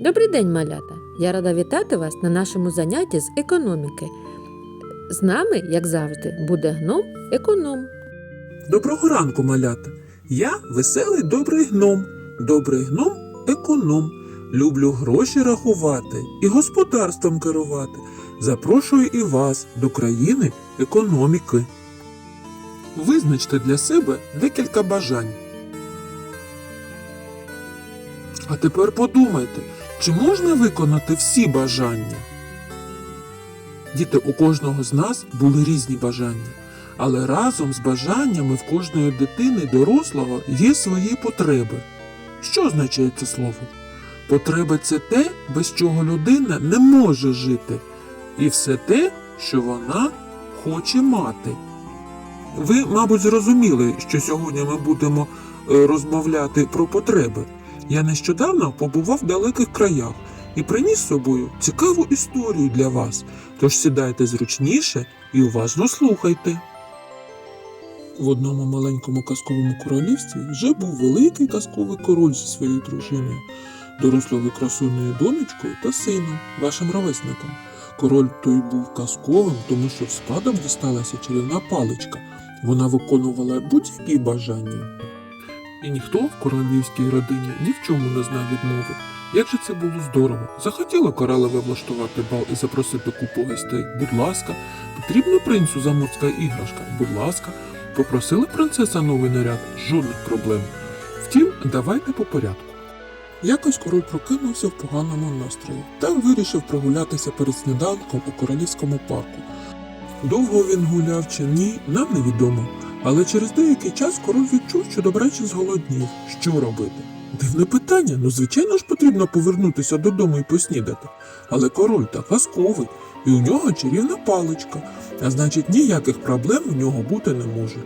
Добрий день, малята! Я рада вітати вас на нашому занятті з економіки. З нами, як завжди, буде гном економ. Доброго ранку, малята. Я веселий добрий гном. Добрий гном економ. Люблю гроші рахувати і господарством керувати. Запрошую і вас до країни економіки. Визначте для себе декілька бажань. А тепер подумайте, чи можна виконати всі бажання? Діти, у кожного з нас були різні бажання. Але разом з бажаннями в кожної дитини дорослого є свої потреби. Що означає це слово? Потреби це те, без чого людина не може жити, і все те, що вона хоче мати. Ви, мабуть, зрозуміли, що сьогодні ми будемо е, розмовляти про потреби. Я нещодавно побував в далеких краях і приніс з собою цікаву історію для вас. Тож сідайте зручніше і уважно слухайте. В одному маленькому казковому королівстві вже був великий казковий король зі своєю дружиною, дорослою красуною донечкою та сином, вашим ровесником. Король той був казковим, тому що в спадок дісталася чарівна паличка. Вона виконувала будь-які бажання. І ніхто в королівській родині ні в чому не знав відмови. Як же це було здорово! Захотіла королева влаштувати бал і запросити купу гостей. Будь ласка, потрібна принцу заморська іграшка. Будь ласка, попросила принцеса новий наряд, жодних проблем. Втім, давайте по порядку. Якось король прокинувся в поганому настрої та вирішив прогулятися перед сніданком у королівському парку. Довго він гуляв чи ні, нам невідомо. Але через деякий час король відчув, що добряче зголоднів. Що робити? Дивне питання, ну звичайно ж потрібно повернутися додому і поснідати. Але король та казковий, і у нього чарівна паличка, а значить ніяких проблем в нього бути не може.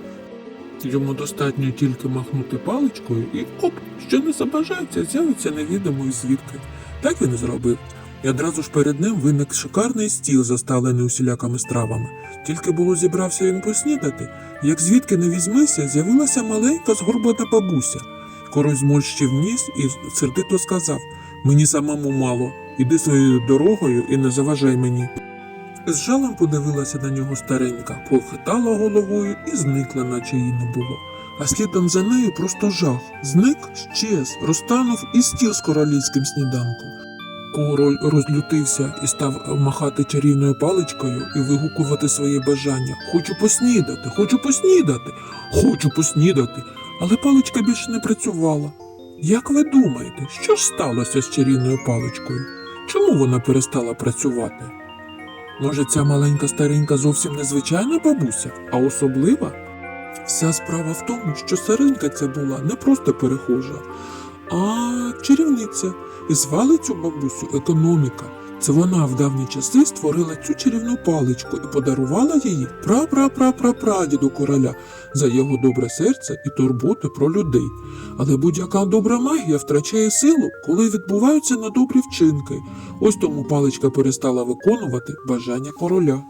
Йому достатньо тільки махнути паличкою і оп, що не забажається, з'явиться невідомої звідки. Так він і зробив. І одразу ж перед ним виник шикарний стіл, заставлений усілякими стравами. Тільки було зібрався він поснідати, як звідки не візьмися, з'явилася маленька згорбана бабуся. Король зморщив ніс і сердито сказав Мені самому мало, іди своєю дорогою і не заважай мені. З жалем подивилася на нього старенька, похитала головою і зникла, наче її не було. А слідом за нею просто жах. Зник, щез, розтанув і стіл з королівським сніданком. Король розлютився і став махати чарівною паличкою і вигукувати свої бажання. Хочу поснідати, хочу поснідати, хочу поснідати. Але паличка більше не працювала. Як ви думаєте, що ж сталося з чарівною паличкою? Чому вона перестала працювати? Може, ця маленька старенька зовсім не звичайна бабуся, а особлива? Вся справа в тому, що старенька ця була не просто перехожа, а чарівниця. І звали цю бабусю економіка. Це вона в давні часи створила цю чарівну паличку і подарувала її пра-пра-пра-пра-прадіду короля за його добре серце і турботу про людей. Але будь-яка добра магія втрачає силу, коли відбуваються недобрі вчинки. Ось тому паличка перестала виконувати бажання короля.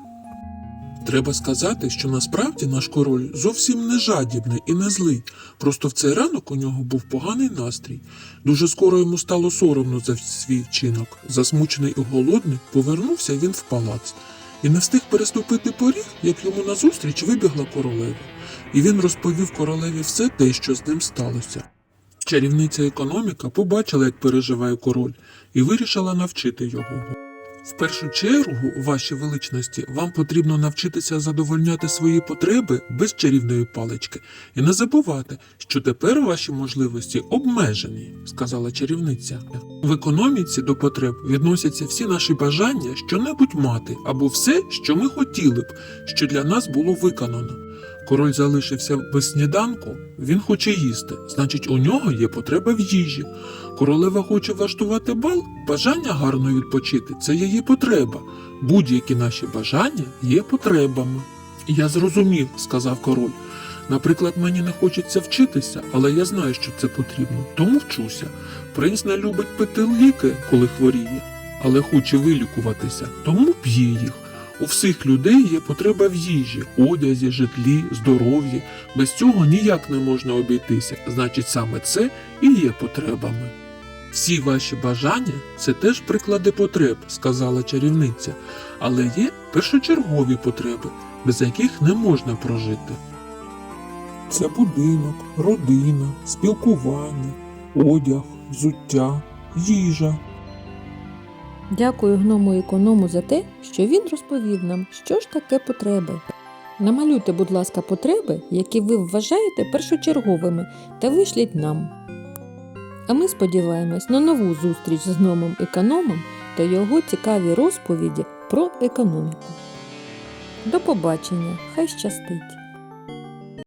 Треба сказати, що насправді наш король зовсім не жадібний і не злий. Просто в цей ранок у нього був поганий настрій. Дуже скоро йому стало соромно за свій вчинок. Засмучений і голодний, повернувся він в палац. І не встиг переступити поріг, як йому назустріч вибігла королева. І він розповів королеві все те, що з ним сталося. Чарівниця економіка побачила, як переживає король, і вирішила навчити його. В першу чергу, ваші величності, вам потрібно навчитися задовольняти свої потреби без чарівної палички і не забувати, що тепер ваші можливості обмежені, сказала чарівниця. В економіці до потреб відносяться всі наші бажання щонебудь мати або все, що ми хотіли б, що для нас було виконано. Король залишився без сніданку, він хоче їсти, значить, у нього є потреба в їжі. Королева хоче влаштувати бал, бажання гарно відпочити це її потреба. Будь-які наші бажання є потребами. Я зрозумів, сказав король. Наприклад, мені не хочеться вчитися, але я знаю, що це потрібно, тому вчуся. Принц не любить пити ліки, коли хворіє, але хоче вилікуватися, тому п'є їх. У всіх людей є потреба в їжі, одязі, житлі, здоров'ї. Без цього ніяк не можна обійтися. Значить, саме це і є потребами. Всі ваші бажання це теж приклади потреб, сказала чарівниця, але є першочергові потреби, без яких не можна прожити. Це будинок, родина, спілкування, одяг, взуття, їжа. Дякую гному економу за те, що він розповів нам, що ж таке потреби. Намалюйте, будь ласка, потреби, які ви вважаєте першочерговими, та вишліть нам. А ми сподіваємось на нову зустріч з гномом економом та його цікаві розповіді про економіку. До побачення, хай щастить!